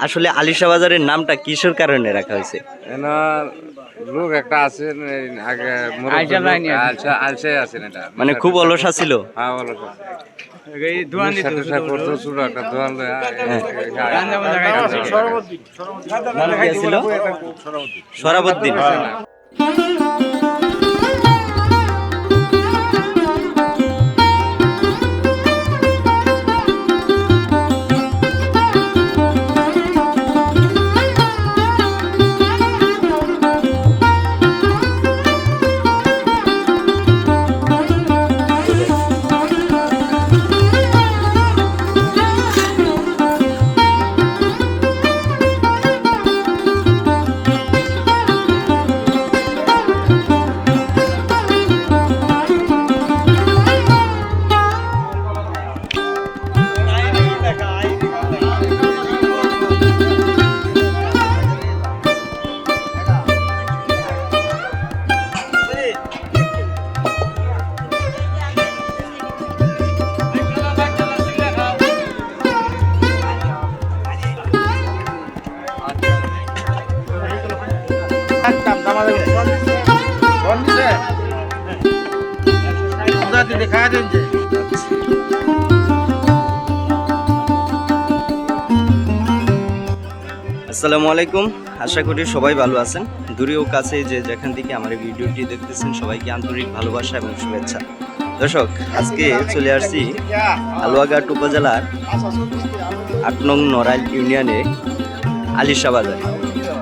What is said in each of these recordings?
আসলে আলিশা বাজারের নামটা কিসের কারণে রাখা হয়েছে? লোক একটা আছেন এই আগে আলসা আছে। আছেন এটা। মানে খুব অলসা ছিল? হ্যাঁ তো। মাজা খাইতো। নাম কি ছিল সরাবুদ্দিন আসসালামু আলাইকুম। আশা করি সবাই ভালো আছেন। দূরে ও কাছে যে যেখান থেকে আমার এই ভিডিওটি দেখতেছেন সবাইকে আন্তরিক ভালোবাসা এবং শুভেচ্ছা। দর্শক আজকে চলে আসছি আলুয়াঘাট উপজেলার আট নং নড়াইল ইউনিয়নে আলিশা বাজার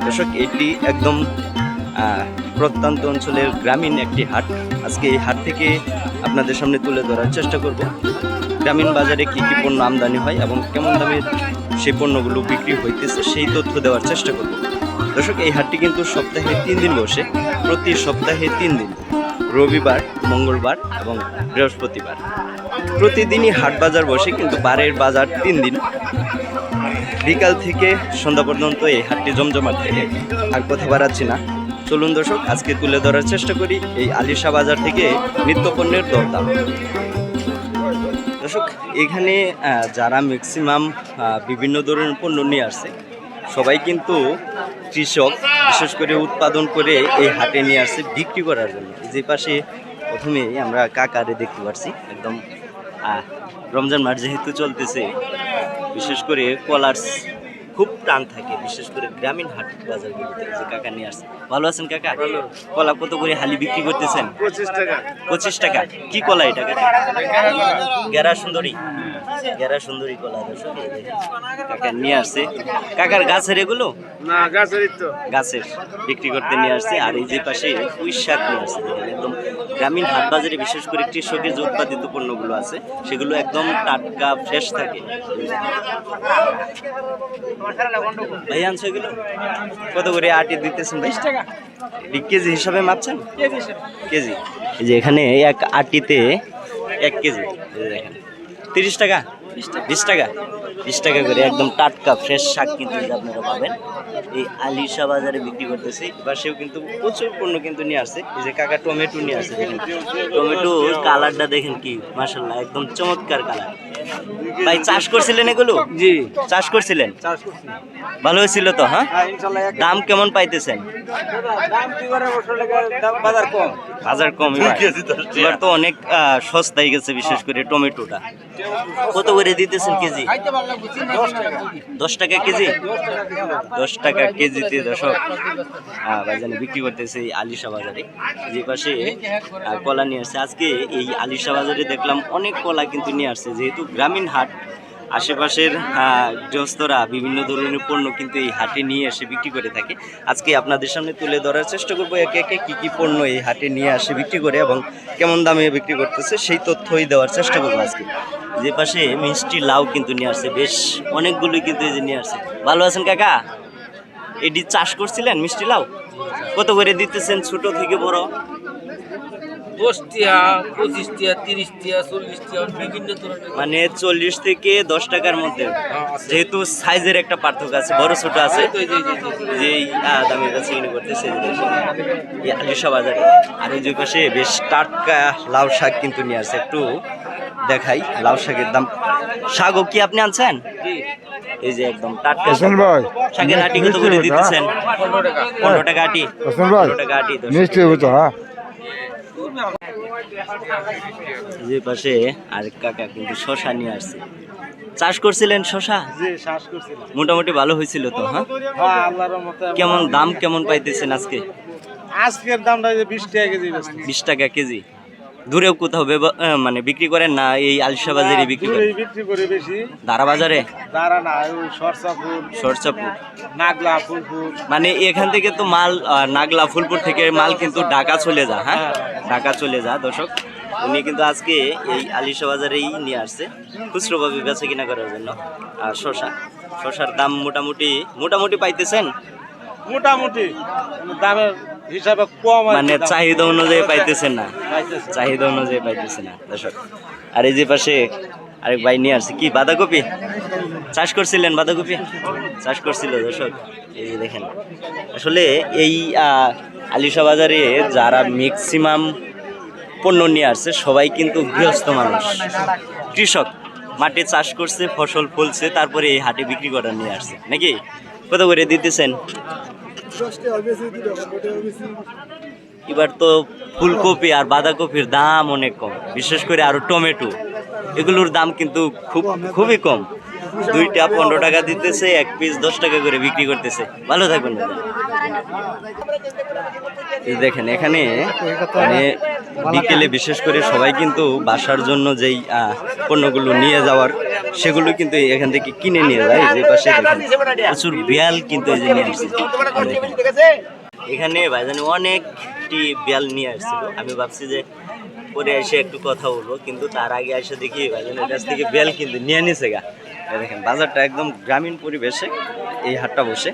দর্শক এটি একদম প্রত্যন্ত অঞ্চলের গ্রামীণ একটি হাট। আজকে এই হাট থেকে আপনাদের সামনে তুলে ধরার চেষ্টা করব। গ্রামীণ বাজারে কী কী পণ্য আমদানি হয় এবং কেমন দামে সেই পণ্যগুলো বিক্রি হইতেছে সেই তথ্য দেওয়ার চেষ্টা করব। দর্শক, এই হাটটি কিন্তু সপ্তাহে তিন দিন বসে। প্রতি সপ্তাহে তিন দিন। রবিবার, মঙ্গলবার এবং বৃহস্পতিবার। প্রতিদিনই হাট বাজার বসে, কিন্তু বারের বাজার তিন দিন। বিকাল থেকে সন্ধ্যা পর্যন্ত এই হাটটি জমজমাট থাকে। আর কথা বাড়াচ্ছি না। চলুন দর্শক, আজকে তুলে ধরার চেষ্টা করি এই আলিশা বাজার থেকে নিত্য পণ্যের দরদাম। দর্শক, এখানে যারা ম্যাক্সিমাম বিভিন্ন ধরনের পণ্য নিয়ে আসছে সবাই কিন্তু কৃষক, বিশেষ করে উৎপাদন করে এই হাটে নিয়ে আসছে বিক্রি করার জন্য। যে পাশে প্রথমে আমরা কাকারে দেখতে পাচ্ছি একদম রমজান মাস যেহেতু চলতেছে, বিশেষ করে কলার খুব টান থাকে বিশেষ করে গ্রামীণ হাট বাজারগুলোতে যে কাকা নিয়ে আসছে। ভালো আছেন কাকা? কলা কত করে হালি বিক্রি করতেছেন? পঁচিশ টাকা। পঁচিশ টাকা। কি কলা এটা কাকা? গেরা সুন্দরী। গেরা সুন্দরী কলা কাকা নিয়ে আসছে। কাকার গাছের এগুলো? না গাছেরই তো। গাছের। বিক্রি করতে নিয়ে আসছে আর এই যে পাশে পুঁই শাক নিয়ে আসছে একদম গ্রামীণ হাট বাজারে বিশেষ করে কৃষকের যে উৎপাদিত পণ্যগুলো আছে সেগুলো একদম টাটকা ফ্রেশ থাকে। ভাই আনছো এগুলো কত করে আটি দিতেছেন ভাই? টাকা। কেজি হিসাবে মাপছেন? কেজি এই যে এখানে এক আটিতে এক কেজি। দেখেন। তিরিশ টাকা। বিশ টাকা? বিশ টাকা করে একদম টাটকা ফ্রেশ শাক কিন্তু আপনারা পাবেন। এই আলিশা বাজারে বিক্রি করতেছি। এবার সেও কিন্তু প্রচুর পণ্য কিন্তু নিয়ে আসছে। এই যে কাকা টমেটো নিয়ে আসছে টমেটো কালারটা দেখেন কি? মাসাল্লাহ একদম চমৎকার কালার ভাই চাষ করছিলেন এগুলো? জি। চাষ করছিলেন? ভালো হয়েছিল তো হ্যাঁ? হ্যাঁ দাম কেমন পাইতেছেন? বাজার কম। এবার তো অনেক আহ, সস্তায় গেছে বিশেষ করে টমেটোটা। কত করে দিতেছেন কেজি? দশ টাকা কেজি। দশ টাকা কেজিতে দশক হ্যাঁ বাজারে বিক্রি করতেছে এই আলিশা বাজারে। যে পাশে কলা নিয়ে আসছে। আজকে এই আলিশা বাজারে দেখলাম অনেক কলা কিন্তু নিয়ে আসছে যেহেতু গ্রামীণ হাট। আশেপাশের গৃহস্থরা বিভিন্ন ধরনের পণ্য কিন্তু এই হাটে নিয়ে এসে বিক্রি করে থাকে। আজকে আপনাদের সামনে তুলে ধরার চেষ্টা করব একে একে কী কী পণ্য এই হাটে নিয়ে আসে বিক্রি করে এবং কেমন দামে বিক্রি করতেছে সেই তথ্যই দেওয়ার চেষ্টা করব আজকে। যে পাশে মিষ্টি লাউ কিন্তু নিয়ে আসছে, বেশ অনেকগুলোই কিন্তু এই যে নিয়ে আসছে। ভালো আছেন কাকা? এটি চাষ করছিলেন মিষ্টি লাউ? কত করে দিতেছেন ছোট থেকে বড়? দশ টিয়া পঁচিশ টিয়া তিরিশ টিয়া চল্লিশ টিয়া বিভিন্ন ধরনের মানে চল্লিশ থেকে দশ টাকার মধ্যে। যেহেতু সাইজের একটা পার্থক্য আছে বড় ছোট আছে। যে- এই যে- এই যে- যে এই, আহ, দামের কাছে কিনে করতেছে আলিশা বাজারে। আর ওই যে পাশে বেশ টাটকা লাউ শাক কিন্তু নিয়ে আসছে। একটু দেখাই লাউ শাকের দাম। শাকও কি আপনি আনছেন? এই যে একদম টাটকা শাক। ভাই শাকের আটি কত করে দিতেছেন? পনেরো টাকা। আটি। পনেরো টাকা আটি মিষ্টি হ্যাঁ? যে পাশে আরেক কাকা কিন্তু শশা নিয়ে আসছে। চাষ করছিলেন শশা? মোটামুটি ভালো হয়েছিল তো হ্যাঁ? হ্যাঁ কেমন দাম কেমন পাইতেছেন আজকে? আজকের দামটা বিশ টাকা কেজি বিশ টাকা কেজি। দূরেও কোথাও মানে বিক্রি করেন না এই আলসা বাজারে বিক্রি করেন? বিক্রি করে বেশি। দারা বাজারে দাঁড়া না ওই সরষা ফুল সরচাপুর নাগলা ফুল ফুল মানে এখান থেকে তো মাল নাগলা ফুলপুর থেকে মাল কিন্তু ঢাকা চলে যা হ্যাঁ? ঢাকা চলে যা দর্শক। উনি কিন্তু আজকে এই আলিশা বাজারেই নিয়ে আসছে খুচরোভাবে বেচা কিনা করার জন্য। আর শশা শশার দাম মোটামুটি মোটামুটি পাইতেছেন? মোটামুটি। দামের হিসাবে কম মানে চাহিদা অনুযায়ী পাইতেছে না। চাহিদা অনুযায়ী পাইতেছে না দর্শক। আর এই যে পাশে আরেক ভাই নিয়ে আসছে। কি বাঁধাকপি? চাষ করছিলেন বাঁধাকপি? চাষ করছিল দর্শক। এই যে দেখেন। আসলে এই আলিশা বাজারে যারা ম্যাক্সিমাম পণ্য নিয়ে আসছে সবাই কিন্তু গৃহস্থ মানুষ। কৃষক। মাঠে চাষ করছে ফসল ফলছে তারপরে এই হাটে বিক্রি করার নিয়ে আসছে। নাকি? কত করে দিতেছেন? এবার তো ফুলকপি আর বাঁধাকপির দাম অনেক কম বিশেষ করে আরও টমেটো এগুলোর দাম কিন্তু খুব খুবই কম। দুইটা পনেরো টাকা দিতেছে, এক পিস দশ টাকা করে বিক্রি করতেছে। ভালো থাকবেন দেখেন, এখানে মানে বিকেলে বিশেষ করে সবাই কিন্তু বাসার জন্য যেই পণ্যগুলো নিয়ে যাওয়ার, সেগুলো কিন্তু এখান থেকে কিনে নিয়ে যায় যে পাশে প্রচুর বিয়াল কিন্তু এই যে নিয়ে আসছে। এখানে ভাইজানি অনেকটি বিয়াল নিয়ে আসছিল। আমি ভাবছি যে পরে এসে একটু কথা বলব, কিন্তু তার আগে এসে দেখি ভাইজানের কাছ থেকে বিয়াল কিন্তু নিয়ে নিছে গা। দেখেন বাজারটা একদম গ্রামীণ পরিবেশে এই হাটটা বসে।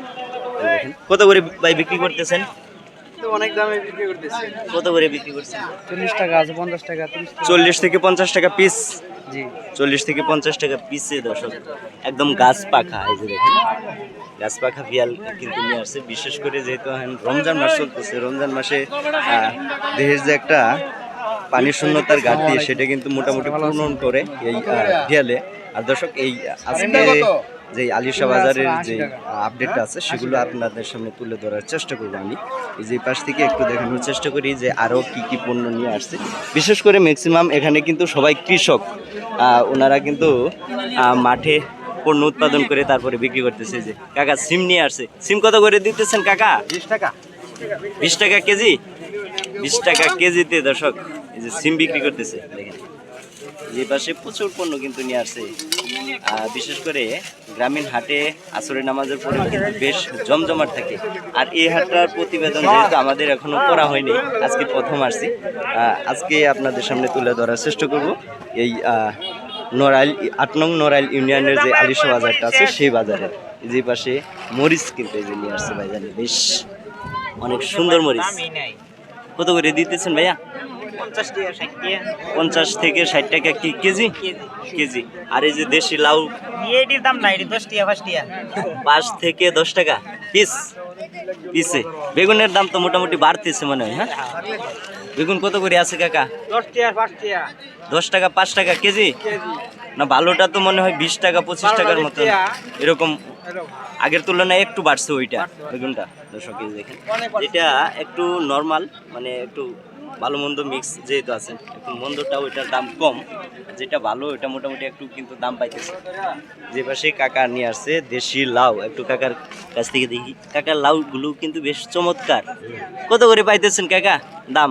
দেখেন কত করে ভাই বিক্রি করতেছেন? অনেক দামে বিক্রি করতেছি। কত করে বিক্রি করছেন? চল্লিশ টাকা আছে পঞ্চাশ টাকা চল্লিশ থেকে পঞ্চাশ টাকা পিস জি। চল্লিশ থেকে পঞ্চাশ টাকা পিসে দর্শক একদম গাছ পাখা এই যে দেখেন। গাছ পাখা বিয়াল কিন্তু নিয়ে আসছে বিশেষ করে যেহেতু রমজান মাস চলতেছে রমজান মাসে আহ, দেহের যে একটা পানি শূন্যতার ঘাটতি সেটা কিন্তু মোটামুটি পূরণ করে এই বিয়ালে। আর দর্শক এই আজকে যে আলিশা বাজারের যে আপডেটটা আছে সেগুলো আপনাদের সামনে তুলে ধরার চেষ্টা করব আমি। এই যে পাশ থেকে একটু দেখানোর চেষ্টা করি যে আরও কি কি পণ্য নিয়ে আসছে। বিশেষ করে ম্যাক্সিমাম এখানে কিন্তু সবাই কৃষক। ওনারা কিন্তু মাঠে পণ্য উৎপাদন করে তারপরে বিক্রি করতেছে। যে কাকা সিম নিয়ে আসছে। সিম কত করে দিতেছেন কাকা? বিশ টাকা। বিশ টাকা কেজি? বিশ টাকা কেজিতে দর্শক এই যে সিম বিক্রি করতেছে। দেখেন। যে পাশে প্রচুর পণ্য কিন্তু নিয়ে আসছে বিশেষ করে গ্রামীণ হাটে আসরে নামাজের পরে বেশ জমজমাট থাকে। আর এই হাটটার প্রতিবেদন যেহেতু আমাদের এখনও করা হয়নি আজকে প্রথম আসছি। আজকে আপনাদের সামনে তুলে ধরার চেষ্টা করব। এই আহ, নড়াইল আট নং নড়াইল ইউনিয়নের যে আলিশা বাজারটা আছে সেই বাজারে যে পাশে মরিচ কিন্তু এই যে নিয়ে আসছে ভাই জানি বেশ অনেক সুন্দর মরিচ। কত করে দিতেছেন ভাইয়া? পঞ্চাশ থেকে ষাট টাকা। কি কেজি? কেজি। আর এই যে দেশি লাউ? এটির দাম নাই দশ টাকা পাঁচ টাকা। পাঁচ থেকে দশ টাকা পিস। পিসে। বেগুনের দাম তো মোটামুটি বাড়তেছে মনে হয় হ্যাঁ? বেগুন কত করে আছে কাকা? দশ টাকা পাঁচ টাকা। কেজি? না ভালোটা তো মনে হয় বিশ টাকা পঁচিশ টাকার মতো এরকম। আগের তুলনায় একটু বাড়ছে ওইটা বেগুনটা। দর্শক দেখেন। যেটা একটু নর্মাল মানে একটু ভালো মন্দ মিক্স যেহেতু আছে একটু মন্দটা ওইটার দাম কম। যেটা ভালো ওইটা মোটামুটি একটু কিন্তু দাম পাইতেছে। যে পাশে কাকা নিয়ে আসছে দেশি লাউ। একটু কাকার কাছ থেকে দেখি। কাকার লাউগুলো কিন্তু বেশ চমৎকার। কত করে পাইতেছেন কাকা? দাম?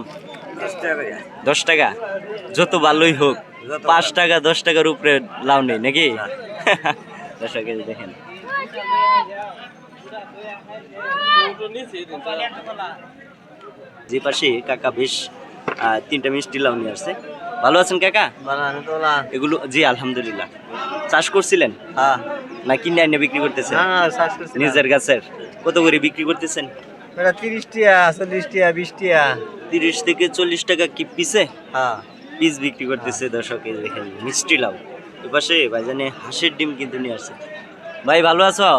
দশ টাকা যত ভালোই হোক পাঁচ টাকা দশ টাকার উপরে লাউ নেই নাকি? দশ টাকা দেখেন। যে পাশে কাকা বেশ তিনটা মিষ্টি লাউ নিয়ে আসছে। ভালো আছেন কাকা? এগুলো জি আলহামদুলিল্লাহ। চাষ করছিলেন? হ্যাঁ। না কিনে আইনে বিক্রি করতেছেন? নিজের গাছের। কত করে বিক্রি করতেছেন? তিরিশ টাকা চল্লিশ টাকা বিশ টাকা তিরিশ থেকে চল্লিশ টাকা কি পিসে? হ্যাঁ। পিস বিক্রি করতেছে দর্শক দেখেন মিষ্টি লাউ। এপাশে ভাইজানে হাঁসের ডিম কিন্তু নিয়ে আসছে। ভাই ভালো আছো?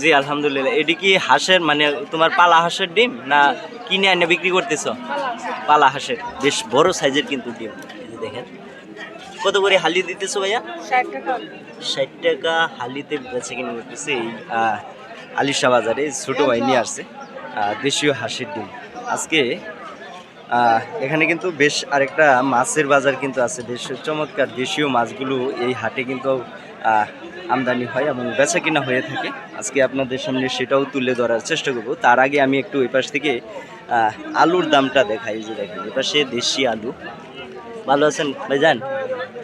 জি আলহামদুলিল্লাহ। এটি কি হাঁসের মানে তোমার পালা হাঁসের ডিম না কিনে আনে বিক্রি করতেছো? পালা হাঁসের। বেশ বড় সাইজের কিন্তু ডিম। দেখেন। কত করে হালি দিতেছো ভাইয়া? ষাট টাকা। হালিতে বেচে কিনে করতেছে এই আলিশা বাজারে। ছোটো ভাই নিয়ে আসছে দেশীয় হাঁসের ডিম। আজকে এখানে কিন্তু বেশ আরেকটা মাছের বাজার কিন্তু আছে। বেশ চমৎকার দেশীয় মাছগুলো এই হাটে কিন্তু আমদানি হয় এবং বেচা কিনা হয়ে থাকে। আজকে আপনাদের সামনে সেটাও তুলে ধরার চেষ্টা করব। তার আগে আমি একটু ওই পাশ থেকে আলুর দামটা দেখাই। যে দেখেন এ পাশে দেশি আলু। ভালো আছেন ভাই যান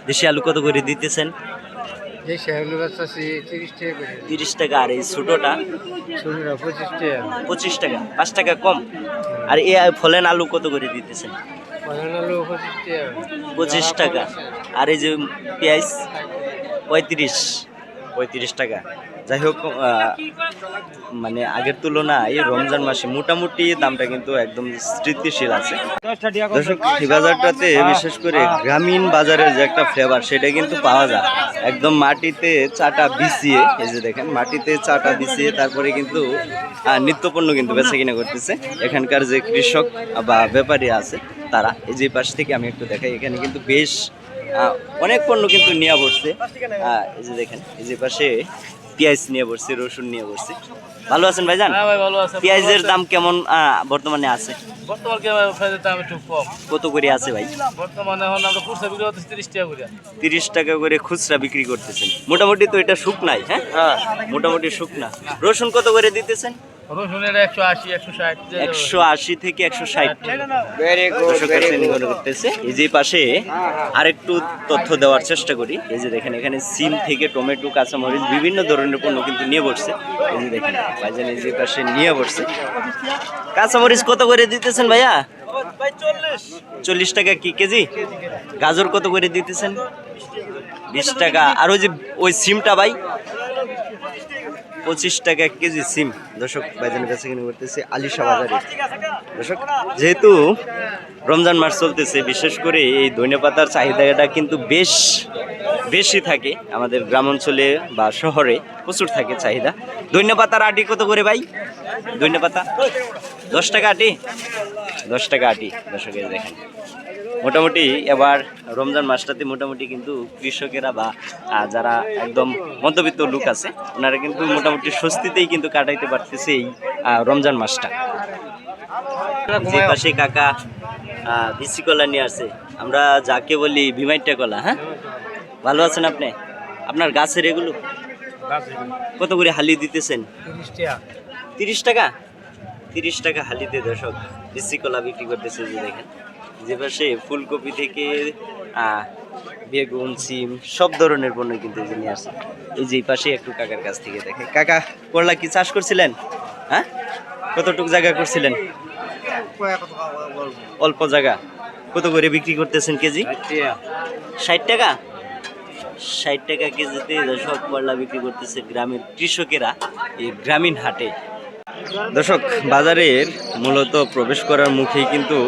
দেশি আলু কত করে দিতেছেন? তিরিশ টাকা আর এই ছোটোটা? পঁচিশ টাকা। পাঁচ টাকা কম। আর এ ফলেন আলু কত করে দিতেছেন? পঁচিশ টাকা। আর এই যে পেঁয়াজ? পঁয়ত্রিশ পঁয়ত্রিশ টাকা। যাই হোক মানে আগের তুলনায় রমজান মাসে মোটামুটি দামটা কিন্তু একদম স্থিতিশীল আছে। দর্শক বাজারটাতে বিশেষ করে গ্রামীণ বাজারের যে একটা ফ্লেভার সেটা কিন্তু পাওয়া যায়। একদম মাটিতে চাটা বিছিয়ে, এই যে দেখেন, মাটিতে চাটা বিছিয়ে তারপরে কিন্তু নিত্যপণ্য কিন্তু বেচা কিনা করতেছে। এখানকার যে কৃষক বা ব্যাপারী আছে, তারা এই যে পাশ থেকে আমি একটু দেখাই, এখানে কিন্তু বেশ অনেক পণ্য কিন্তু নিয়ে বসছে। এই যে দেখেন এই যে পাশে পেঁয়াজ নিয়ে বসছে রসুন নিয়ে বসছে। ভালো আছেন ভাইজান? হ্যাঁ পেঁয়াজের দাম কেমন বর্তমানে আছে? কত করে আছে ভাই? টাকা করে। তিরিশ টাকা করে খুচরা বিক্রি করতেছেন। মোটামুটি তো এটা শুকনাই হ্যাঁ? হ্যাঁ। মোটামুটি শুকনা। রসুন কত করে দিতেছেন? রসুনের একশো আশি একশো ষাট একশো আশি থেকে একশো ষাট। দর্শকের করতেছে। এই যে পাশে আরেকটু তথ্য দেওয়ার চেষ্টা করি। এই যে দেখেন এখানে সিম থেকে টমেটো কাঁচামরিচ বিভিন্ন ধরনের পণ্য কিন্তু নিয়ে বসছে। এই যে দেখেন ভাইজান এই যে পাশে নিয়ে বসছে। কাঁচামরিচ কত করে দিতেছেন ভাইয়া? চল্লিশ টাকা কি কেজি? গাজর কত করে দিতেছেন? বিশ টাকা। আর ওই যে ওই সিমটা ভাই পঁচিশ টাকা এক কেজি সিম। দর্শক বাইজানের কাছে কিনে করতেছে আলিশা বাজারে দর্শক, যেহেতু রমজান মাস চলতেছে, বিশেষ করে এই ধনে পাতার চাহিদাটা কিন্তু বেশ, বেশি থাকে। আমাদের গ্রাম অঞ্চলে বা শহরে প্রচুর থাকে চাহিদা। ধনে পাতার আটি কত করে ভাই? ধনে পাতা? দশ টাকা আটি? দশ টাকা আটি। দর্শকের দেখেন। মোটামুটি এবার রমজান মাসটাতে মোটামুটি কিন্তু কৃষকেরা বা যারা একদম মধ্যবিত্ত লোক আছে, ওনারা কিন্তু মোটামুটি স্বস্তিতেই কিন্তু কাটাইতে পারতেছে এই রমজান মাসটা। যে পাশে কাকা বিসি কলা নিয়ে আসে, আমরা যাকে বলি বিমাইটা কলা হ্যাঁ? ভালো আছেন আপনি? আপনার গাছের এগুলো? কত করে হালি দিতেছেন? তিরিশ টাকা? তিরিশ টাকা তিরিশ টাকা হালিতে দর্শক বিসি কলা বিক্রি করতেছে যে দেখেন। যে পাশে ফুলকপি থেকে বেগুন, সিম, সব ধরনের পণ্য কিন্তু এই নিয়ে আসে এই যে পাশে একটু কাকার কাছ থেকে দেখে। কাকা, করলা কি চাষ করছিলেন? হ্যাঁ? কতটুক জায়গা করছিলেন? অল্প জায়গা। কত করে বিক্রি করতেছেন কেজি? ষাট টাকা? ষাট টাকা কেজিতে দর্শক করলা বিক্রি করতেছে গ্রামের কৃষকেরা এই গ্রামীণ হাটে। দর্শক, বাজারের মূলত প্রবেশ করার মুখেই কিন্তু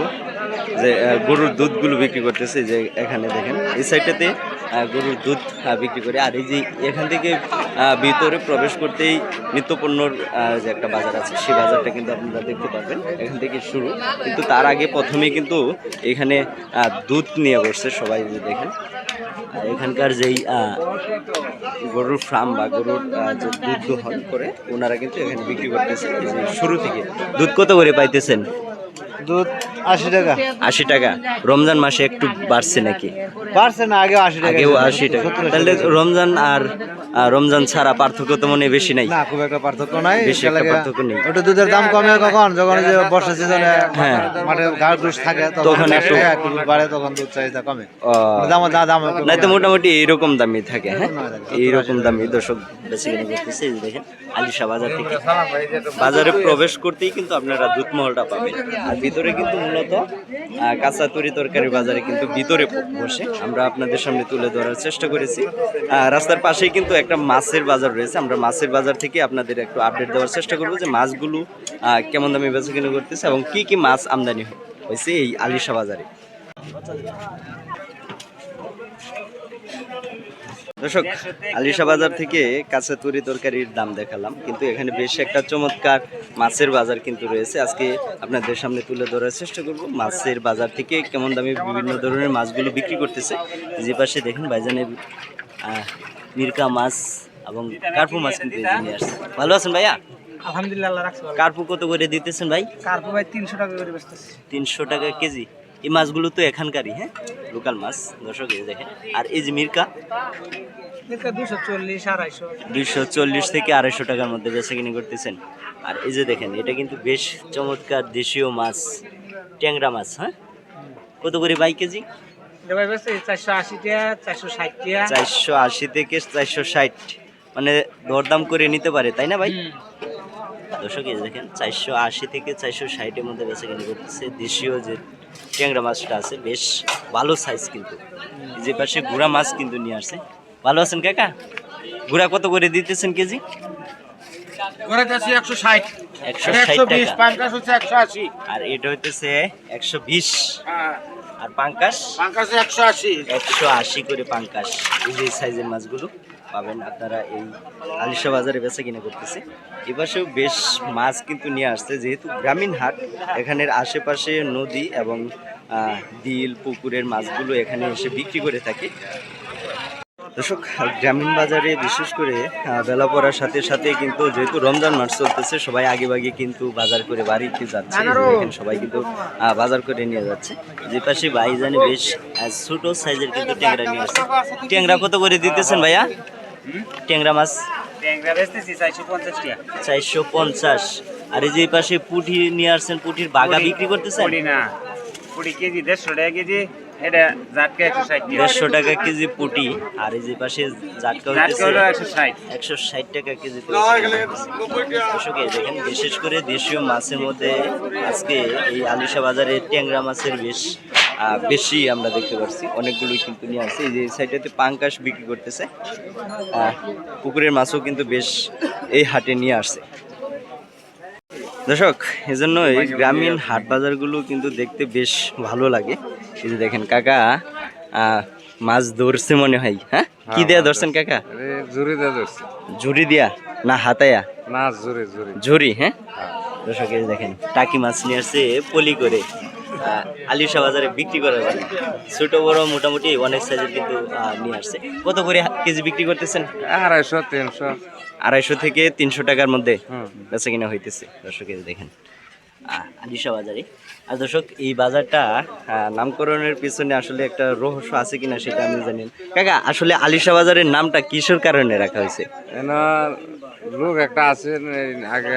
যে গরুর দুধগুলো বিক্রি করতেছে, যে এখানে দেখেন, এই সাইডটাতে গরুর দুধ বিক্রি করে। আর এই যে এখান থেকে ভিতরে প্রবেশ করতেই নিত্যপণ্যর যে একটা বাজার আছে, সেই বাজারটা কিন্তু আপনারা দেখতে পারবেন, এখান থেকে শুরু। কিন্তু তার আগে প্রথমে কিন্তু এখানে দুধ নিয়ে বসছে সবাই যে দেখেন। এখানকার যেই গরুর ফার্ম বা গরুর যে দুধ দোহন করে, ওনারা কিন্তু এখানে বিক্রি করতেছে। শুরু থেকে দুধ কত করে পাইতেছেন? দুধ আশি টাকা? আশি টাকা। রমজান মাসে একটু বাড়ছে নাকি? পারছে না আগেও আশি টাকা আগেও আশি টাকা। তাহলে রমজান আর রমজান ছাড়া পার্থক্য তো মনে বেশি নাই। না খুব একটা পার্থক্য নাই। বেশি একটা পার্থক্য নেই। ওটা দুধের দাম কমে কখন? যখন যে বর্ষা সিজনে হ্যাঁ। মাঠে গাড় ঘুষ থাকে তখন তখন একটু- বাড়ে তখন দুধ চাহিদা কমে। দাম দাম দাম নাই তো মোটামুটি এইরকম দামই থাকে হ্যাঁ? এইরকম দামি দর্শক বেশি কিনে করতেছে দেখেন আলিশা বাজার থেকে। বাজারে প্রবেশ করতেই কিন্তু আপনারা দুধ মহলটা পাবেন। আর ভিতরে কিন্তু মূলত কাঁচা তরি তরকারি বাজারে কিন্তু ভিতরে বসে। আমরা আপনাদের সামনে তুলে ধরার চেষ্টা করেছি। রাস্তার পাশেই কিন্তু একটা মাছের বাজার রয়েছে। আমরা মাছের বাজার থেকে আপনাদের একটু আপডেট দেওয়ার চেষ্টা করব যে মাছগুলো কেমন দামে বেচা কিনে করতেছে এবং কি কি মাছ আমদানি হয়েছে এই আলিশা বাজারে। দর্শক আলিশা বাজার থেকে কাঁচা তরি তরকারির দাম দেখালাম কিন্তু এখানে বেশ একটা চমৎকার মাছের বাজার কিন্তু রয়েছে। আজকে আপনাদের সামনে তুলে ধরার চেষ্টা করব মাছের বাজার থেকে কেমন দামে বিভিন্ন ধরনের মাছগুলো বিক্রি করতেছে। যে পাশে দেখেন ভাইজানের আহ, মিরকা মাছ এবং কার্পু মাছ কিন্তু নিয়ে আসছে। ভালো আছেন ভাইয়া? আলহামদুলিল্লাহ। কার্পু কত করে দিতেছেন ভাই? কার্পু ভাই তিনশো টাকা করে বেচতেছি। তিনশো টাকা কেজি। এই মাছগুলো তো এখানকারই হ্যাঁ? লোকাল মাছ দর্শক দেখেন। আর এই যে মিরকা? দুশো চল্লিশ দুইশো চল্লিশ থেকে আড়াইশো টাকার মধ্যে বেচা কিনে করতেছেন। আর এই যে দেখেন এটা কিন্তু বেশ চমৎকার দেশীয় মাছ ট্যাংরা মাছ হ্যাঁ? কত করে বাই কেজি? চারশো আশি থেকে চারশো ষাট। মানে দরদাম করে নিতে পারে তাই না ভাই। দর্শক এই দেখেন চারশো আশি থেকে চারশো ষাটের মধ্যে বেচা কিনে করতেছে দেশীয় যে ট্যাংরা মাছটা আছে বেশ ভালো সাইজ কিন্তু। যে পাশে গুড়া মাছ কিন্তু নিয়ে আসছে। ভালো আছেন কাকা? গুড়া কত করে দিতেছেন কেজি? একশো ষাট। টাকা। আর এটা হইতেছে একশো বিশ। হ্যাঁ, আর পাঙ্কাশ? পাঙ্কাশ একশো আশি। একশো আশি করে পাঙ্কাশ এই যে সাইজের মাছগুলো। পাবেন আপনারা এই আলিশা বাজারে বেচা কিনা করতেছে। এপাশেও বেশ মাছ কিন্তু নিয়ে আসছে যেহেতু গ্রামীণ হাট এখানের আশেপাশে নদী এবং বিল পুকুরের মাছগুলো এখানে এসে বিক্রি করে থাকে। দর্শক গ্রামীণ বাজারে বিশেষ করে বেলা পড়ার সাথে সাথে কিন্তু যেহেতু রমজান মাস চলতেছে সবাই আগে ভাগে কিন্তু বাজার করে বাড়িতে যাচ্ছে। সবাই কিন্তু বাজার করে নিয়ে যাচ্ছে। যে পাশে ভাইজানে বেশ ছোট সাইজের কিন্তু ট্যাংরা নিয়ে আসছে। ট্যাংরা কত করে দিতেছেন ভাইয়া? ট্যাংরা মাছ? ট্যাংরা বেচতেছি চারশো পঞ্চাশ টাকা। চারশো পঞ্চাশ। আর এই যে পাশে পুঁটি নিয়ে আসছেন পুঁটির বাগা বিক্রি করতেছেন? না কুড়ি কেজি দেড়শো টাকা কেজি। এটা জাটকা একশো ষাট। দেড়শো টাকা কেজি পুঁটি আর এই যে পাশে জাটকা জাটকা হলো একশো ষাট। একশো ষাট টাকা কেজি দর্শক দেখেন বিশেষ করে দেশীয় মাছের মধ্যে আজকে এই আলিশা বাজারে ট্যাংরা মাছের বেশ বেশি আমরা দেখতে পাচ্ছি। অনেকগুলোই কিন্তু নিয়ে আসছে। এই যে সাইডটাতে পাঙ্কাশ বিক্রি করতেছে। পুকুরের মাছও কিন্তু বেশ এই হাটে নিয়ে আসছে। দর্শক এজন্য এই গ্রামীণ হাট বাজারগুলো কিন্তু দেখতে বেশ ভালো লাগে। এই যে দেখেন কাকা আহ, মাছ ধরছে মনে হয় হ্যাঁ? কি দেয়া ধরছেন কাকা? ঝুড়ি দেয়া ধরছে। ঝুড়ি দিয়া না হাতায়া? না ঝুড়ি ঝুড়ি। ঝুড়ি হ্যাঁ। দর্শক এই যে দেখেন টাকি মাছ নিয়ে আসছে পলি করে। আলিশা বাজারে বিক্রি করার জন্য। ছোট বড় মোটামুটি অনেক সাইজের কিন্তু নিয়ে আসছে। কত করে কেজি বিক্রি করতেছেন? আড়াইশো তিনশো। আড়াইশো থেকে তিনশো টাকার মধ্যে। বেচা কিনা হইতেছে। দর্শক এই দেখেন আলিশা বাজারে। আর দর্শক এই বাজারটা নামকরণের পিছনে আসলে একটা রহস্য আছে কিনা সেটা আমি জানি। কাকা আসলে আলিশা বাজারের নামটা কিসের কারণে রাখা হয়েছে? লোক একটা আছেন আগে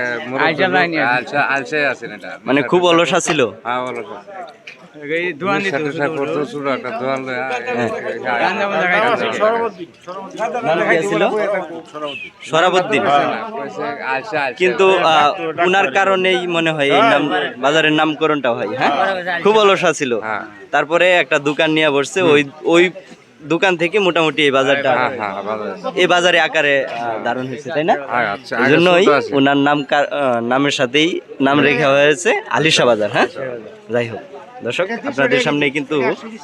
আলসাই আছেন এটা। মানে খুব অলসা ছিল? হ্যাঁ হ্যাঁ। আলসা কিন্তু আহ, উনার কারণেই মনে হয় এই নাম বাজারের নামকরণটা হয়? হ্যাঁ। খুব অলসা ছিল। হ্যাঁ। তারপরে একটা দোকান নিয়ে বসছে ওই ওই দোকান থেকে মোটামুটি এই বাজারটা হ্যাঁ হ্যাঁ আছে। এই বাজারে আকারে দারুণ হয়েছে তাই না? হ্যাঁ, আচ্ছা এই জন্যই ওনার নাম কার- আহ, নামের সাথেই নাম রেখা হয়েছে আলিশা বাজার হ্যাঁ? যাই হোক দর্শক আপনাদের সামনে কিন্তু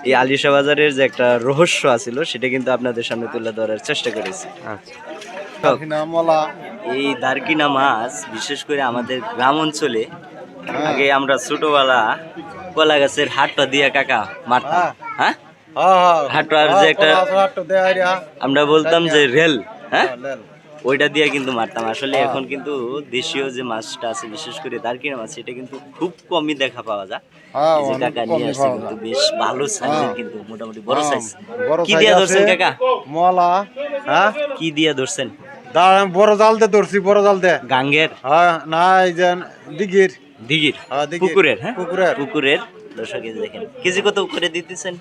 এই আলিশা বাজারের যে একটা রহস্য আছিল সেটা কিন্তু আপনাদের সামনে তুলে ধরার চেষ্টা করেছি। আচ্ছা। এই দারকিনা মাছ বিশেষ করে আমাদের গ্রাম অঞ্চলে আগে আমরা ছোটবেলা কলা গাছের হাটটা দিয়ে কাকা মারতাম হ্যাঁ? হাটটার যে একটা আমরা বলতাম যে রেল হ্যাঁ? ওইটা দিয়ে কিন্তু মারতাম। আসলে এখন কিন্তু দেশীয় যে মাছটা আছে বিশেষ করে দারকিনা মাছ এটা কিন্তু খুব কমই দেখা পাওয়া যায়। যে কাকা নিয়ে আসছে কিন্তু বেশ ভালো সাইজের কিন্তু মোটামুটি বড় সাইজ কি দিয়া ধরছেন কাকা? মলা হ্যাঁ? কি দিয়া ধরছেন? দাঁড়া আমি বড় জাল দে ধরছি বড় জাল দে গাঙ্গের? হ্যাঁ না এই যে দিঘির। হ্যাঁ, দিঘির। পুকুরের হ্যাঁ? পুকুরের। পুকুরের। দর্শক দেখেন কেজি কত করে দিতেছেন?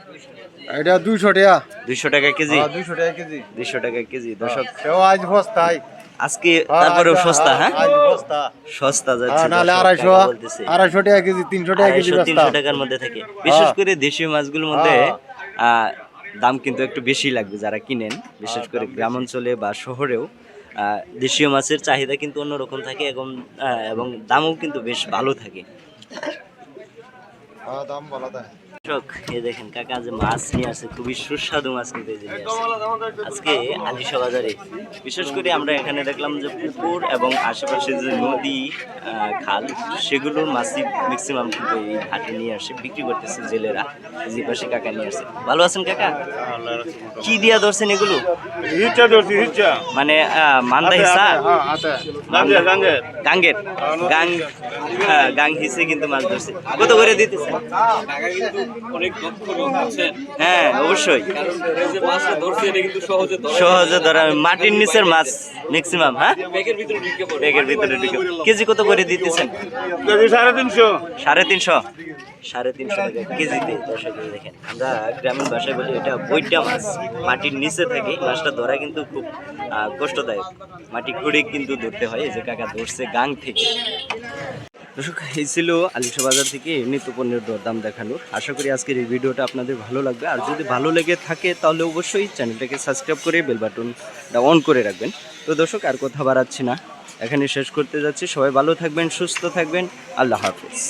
এটা দুইশো টাকা। দুইশো টাকা কেজি? হ্যাঁ, টাকা কেজি। দুইশো টাকা কেজি দর্শক। সেও আজ বস্তায় আজকে তারপরেও সস্তা হ্যাঁ আজ সস্তা হ্যাঁ, যাচ্ছে দর্শক, আড়াইশো আড়াইশো টাকা কেজি তিনশো টাকা কেজি টাকার মধ্যে থাকে। বিশেষ হ্যাঁ। করে দেশীয় মাছগুলোর মধ্যে হ্যাঁ। আহ, দাম কিন্তু একটু বেশি লাগবে যারা কিনেন। বিশেষ করে গ্রাম অঞ্চলে বা শহরেও আহ, দেশীয় মাছের চাহিদা কিন্তু অন্যরকম থাকে এবং এবং দামও কিন্তু বেশ ভালো থাকে। হ্যাঁ দর্শক এই দেখেন কাকা যে মাছ নিয়ে আসে খুবই সুস্বাদু মাছ কিন্তু এই যে নিয়ে আসে। আজকে আলিশা বাজারে বিশেষ করে আমরা এখানে দেখলাম যে পুকুর এবং আশেপাশে যে নদী খাল সেগুলোর মাছই ম্যাক্সিমাম কিন্তু এই হাটে নিয়ে আসে বিক্রি করতেছে জেলেরা যে পাশে কাকা নিয়ে আসে। ভালো আছেন কাকা? কি দিয়া ধরছেন এগুলো? ধরছি মানে মান্দা হিসা গাঙ্গে গাঙ্গের গাং হ্যাঁ গাং হিসে কিন্তু মাছ ধরছে। কত করে দিতেছে? হ্যাঁ অবশ্যই। সহজে ধরা মাটির নিচের মাছ ম্যাক্সিমাম হ্যাঁ? ব্যাগের ভিতরে ঢুকে কেজি কত করে দিতেছেন? সাড়ে তিনশো। সাড়ে তিনশো? সাড়ে তিনশো টাকা কেজিতে দর্শক দেখেন। আমরা গ্রামীণ ভাষায় বলি এটা বৈটা মাছ। মাটির নিচে থাকে মাছটা ধরা কিন্তু খুব কষ্টদায়ক। মাটি খুঁড়ে কিন্তু ধরতে হয় এই যে কাকা ধরছে গাং থেকে। দর্শক এই ছিল আলিশা বাজার থেকে নিত্য পণ্যের দরদাম দেখানোর। আশা করি আজকের এই ভিডিওটা আপনাদের ভালো লাগবে। আর যদি ভালো লেগে থাকে, তাহলে অবশ্যই চ্যানেলটাকে সাবস্ক্রাইব করে বেল বাটনটা অন করে রাখবেন। তো দর্শক, আর কথা বাড়াচ্ছি না। এখানে শেষ করতে যাচ্ছি। সবাই ভালো থাকবেন, সুস্থ থাকবেন। আল্লাহ হাফিজ।